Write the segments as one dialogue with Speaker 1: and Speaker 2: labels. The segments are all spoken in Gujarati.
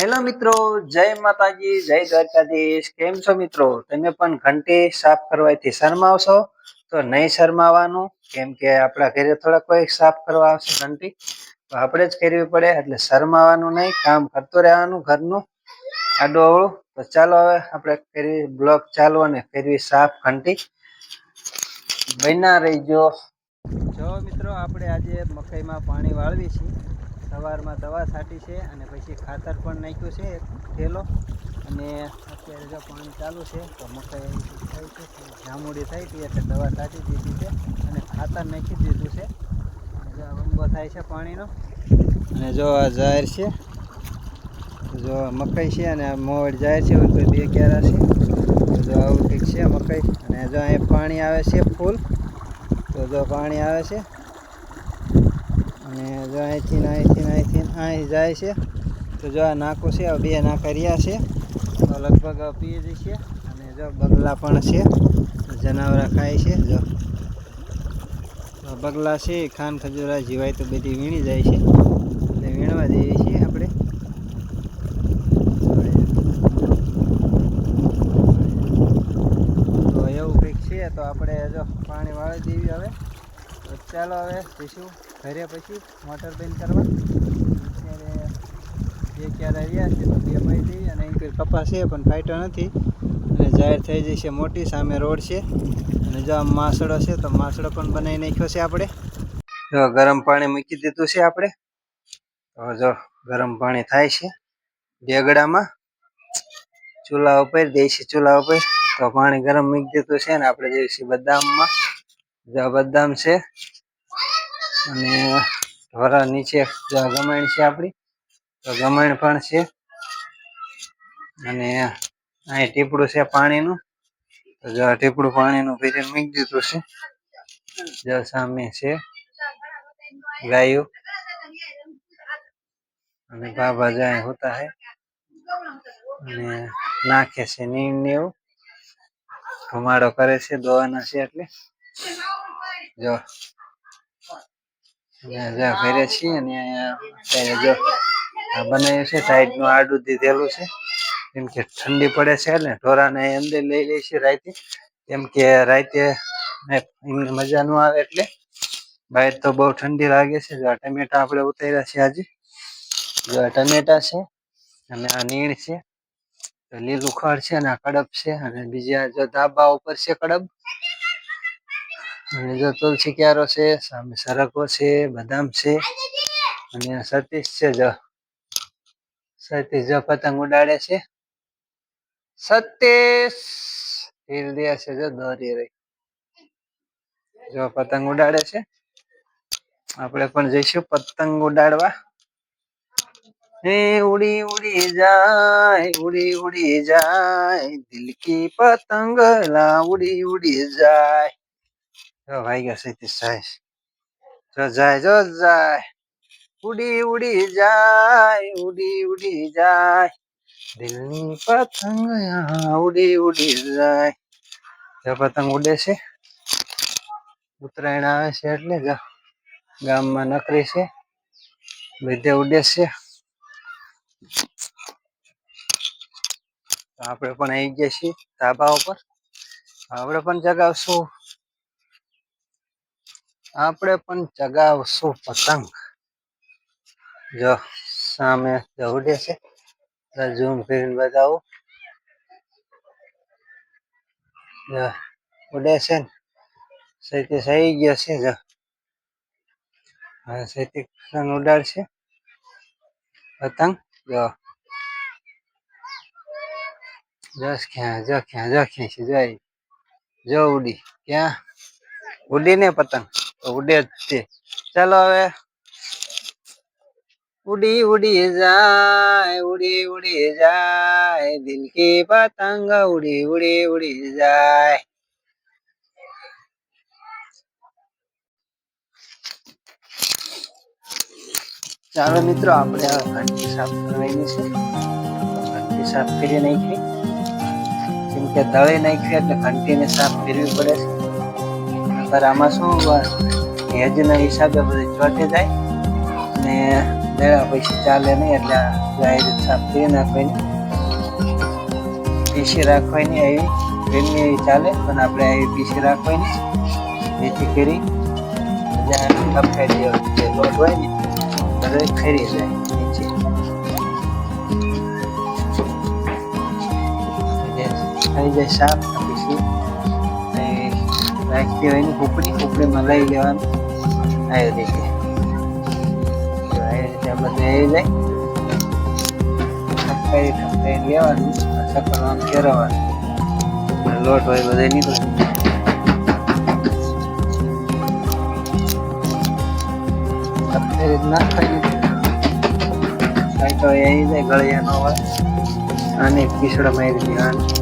Speaker 1: હેલો મિત્રો, જય માતાજી, જય દ્વારકાધીશ. કેમ છો મિત્રો? તમે પણ ઘંટી સાફ કરવાથી શરમાવશો? તો નહીં શરમાવાનું, કેમ કે આપણા ઘરે થોડા કોઈ સાફ કરવા આવશે ઘંટી. તો આપણે જ કરવી પડે, એટલે શરમાવાનું નહીં, કામ કરતું રહેવાનું ઘરનું. આડું અવળું. તો ચાલો હવે આપણે ફેરવી બ્લોક ચાલુ અને ફેરવી સાફ ઘંટી. બન્યા રહીજો. જો મિત્રો, આપણે આજે મકાઈમાં પાણી વાળવી છીએ સવારમાં દવા છાંટી છે અને પછી ખાતર પણ નાખ્યું છે થેલો. અને અત્યારે જો પાણી ચાલુ છે, તો મકાઈ થાય છે જામુડી થઈ હતી એટલે દવા છાંટી દીધી છે અને ખાતર નાખી દીધું છે. જો વંબો થાય છે પાણીનો. અને જો આ જાહેર છે જો મકાઈ છે અને મોવડ જાહેર છે કોઈ બે ક્યારા છે. જો આવું ઠીક છે મકાઈ. અને જો અહીં પાણી આવે છે ફૂલ, તો જો પાણી આવે છે. અને જો અહીંથી અહીંથી અહીંથી અહીં જાય છે. તો જો આ નાકો છે બે નાકા રહ્યા છે. તો લગભગ પી છે અને જો બગલા પણ છે. જનાવરા ખાય છે, જો. બગલા છે, ખાન ખજૂરા જીવાય તો બધી વીણી જાય છે. એટલે વીણવા જઈએ છીએ આપણે. તો એવું કંઈક છે, તો આપણે જો પાણી વાળી દેવી હવે. ચાલો હવે જઈશું. ઘરે પછી મોટર બંધ કરવા. અત્યારે બે ક્યારે રહ્યા છે તો બે પાઈ દઈએ અને અહીં કપાસ છે પણ ફાઈટો નથી. અને જાહેર થઈ જશે મોટી, સામે રોડ છે. અને જો આમ માસડો છે તો માસડો પણ બનાવી નાખ્યો છે આપણે. જો ગરમ પાણી મૂકી દીધું છે આપણે. તો જો ગરમ પાણી થાય છે ડેગડામાં ચૂલા ઉપર, દેશી ચૂલા ઉપર. તો પાણી ગરમ મૂકી દીધું છે ને આપણે જઈશું બદામમાં. જો બદામ છે અને વરા નીચે ગમાણ છે આપણી, તો ગમાણ પણ છે. અને અહીં ટીપડું છે પાણીનું, તો જો ટીપડું પાણીનું ભરીને મૂકી દીધું છે. જો સામે છે ગાયું. અને બાબા જાય હોતા હે. અને નાખે છે નીમ ને એવું. ધુમાડો કરે છે દોવાના છે એટલે. જો જ્યાં ઘરે છીએ અને અત્યારે જો આ બનાવ્યું છે સાઈડનું આડું દીધેલું છે. કેમ કે ઠંડી પડે છે એટલે ઢોરાને અંદર લઈ લઈએ છે રાતે. કેમ કે રાતે એમને મજા ન આવે એટલે બહાર તો બહુ ઠંડી લાગે છે. જો ટમેટા આપણે ઉતાર્યા છે આજે. જો ટમેટા છે અને આ નીણ છે. લીલું ખડ છે અને આ કડબ છે અને બીજા જો ધાબા ઉપર છે કડબ. અને જો તુલસી ક્યારો છે, સામે સરકો છે, બદામ છે, અને સતીશ છે જો. સતીશ જો પતંગ ઉડાડે છે. સતીશ! ઢીલ દે છે જો, દોરી રહી. જો પતંગ ઉડાડે છે. આપણે પણ જઈશું પતંગ ઉડાડવા. હે, ઉડી ઉડી જાય, ઉડી ઉડી જાય. દિલ કી પતંગ લા, ઉડી ઉડી જાય. જો ભાઈ ગયો સતીશ જાય જો જાય જો જાય. ઉડી ઉડી જાય, ઉડી ઉડી જાય. દિલની પતંગ ઉડી ઉડી જાય. જો પતંગ ઉડે છે. ઉત્તરાયણ આવે છે એટલે ગામમાં નકરી છે. બધે ઉડે છે. આપણે પણ આવી ગયા છીએ ધાબા ઉપર. આપણે પણ જગાવશું. આપણે પણ ચગાવશું પતંગ. જો, સામે જો ઉડે છે ઝૂમ કરીને બતાવું. જો, ઉડે છે ને. સૈતી થઈ ગયો છે, જો. હવે સૈતી પતંગ ઉડાડશે. પતંગ, જો. જસ ક્યાં, જો ક્યાં જો ક્યાં છે જોઈ જો ઉડી. ક્યાં? ઉડી ને પતંગ. તો ઉડે જ તે ચાલો હવે ઉડી ઉડી જાય ઉડી ઉડી જાય દિલ કી પતંગ ઉડી ઉડી ઉડી જાય ચાલો મિત્રો આપણે આ ઘંટી સાફ કરવાની છે ઘંટી સાફ કરી નાખી કેમ કે દળી નાખી એટલે ઘંટીને સાફ કરવી પડે છે નકર આમાં શું હેજના હિસાબે બધું ચોટે જાય ને મેળા પૈસા ચાલે નહીં એટલે જાહેર સાફ કરી નાખવાની. પીસી રાખવાની એવી ગમે એવી ચાલે, પણ આપણે એવી પીસી રાખવાની. જેથી કરી લપકાઈ દેવો જે હોય ને, બધો ખરી થઈ જાય સાફ પછી હોય ને કુકડી કુકડીમાં લઈ લેવાનું આવી રીતે આવી રીતે બધું આવી જાય ઠપકાઈ ઠપકાઈ લેવાનું સકલમાં ફેરવવાનું લોટ હોય બધે નીકળે નાખવાની તો એ આવી જાય ગળિયા ન હોય અને પીસડા મારી ધ્યાન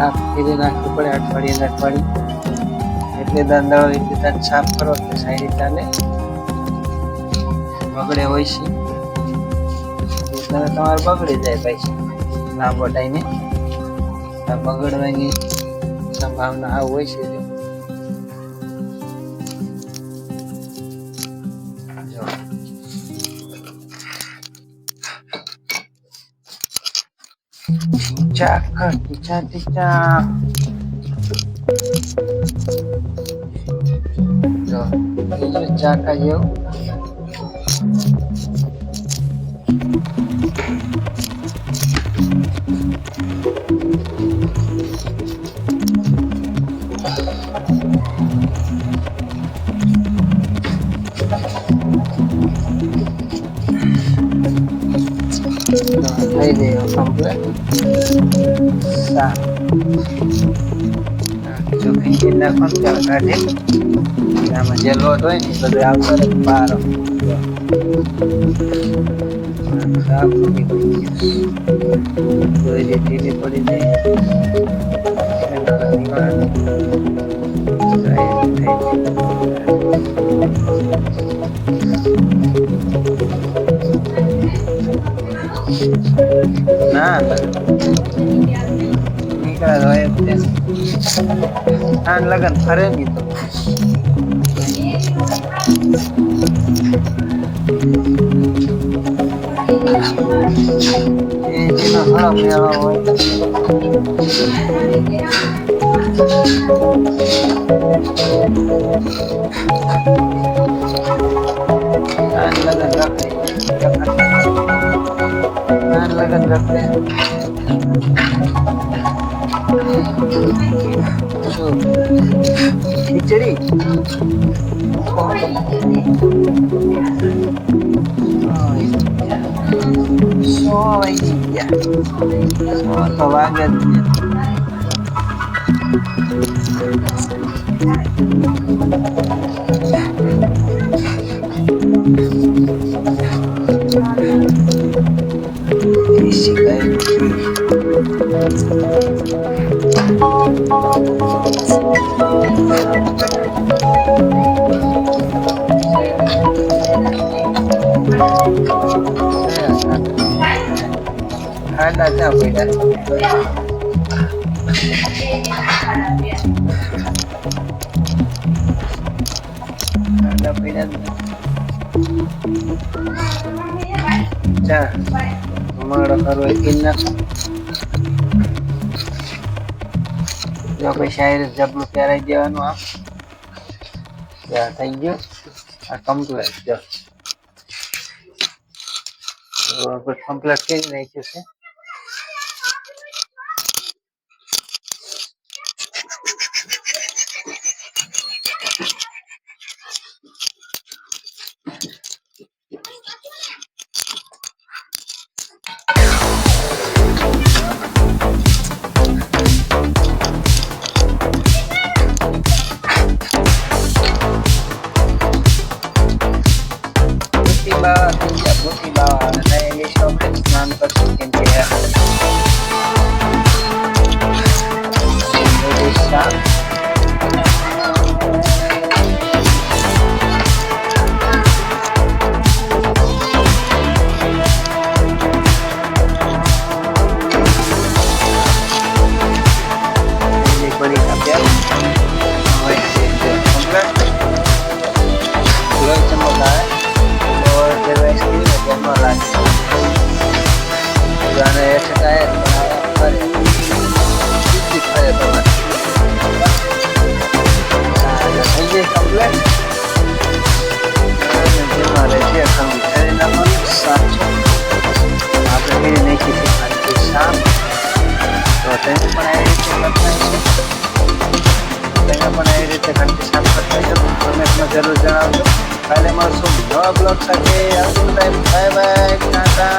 Speaker 1: સાફ કરી નાખવું પડે, અઠવાડિયે ને અઠવાડિયે. એટલે દાંડાઓ એટલે તાર સાફ કરો એટલે સારી ચાલે બગડે હોય છે. તમારે બગડી જાય પૈસા લાંબો ટાઈમે બગડવાની સંભાવના આવું હોય છે. Chaka, tica, tica. જો બીજું ચાકા જેવું થઈ ગયો કમ્પ્લેટ સાફ જો ફીંકી નાખવાનું ચાલ કાઢી આમાં જે લોટ હોય ને એ બધું આવતો રહે બહાર સાફ નીકળી ગયું કોઈ જે ઢીલી પડી જાય એના નિવારણ થઈ ના નીકળે હોય જ તે આ લગન ફરે નહીં તો એ જેનો ઘણો મેળો હોય આ લગન રાખે આ Victory. So, yeah. So, tawagan niya. Thank you. તો વાગે જ ને શીખાય ખાડા ચા પડ્યા એ પી નાખો જો કોઈ શાયર જબલું પહેરાઈ દેવાનું આમ ત્યાં થઈ ગયું. આ કમ્પ્લેટ જો. કમ્પ્લેટ કરી નાખ્યું છે. થઈ ગયા ભૂતી બાવા ব্লগ থাকে আসুন টাইম বাই বাই টাটা।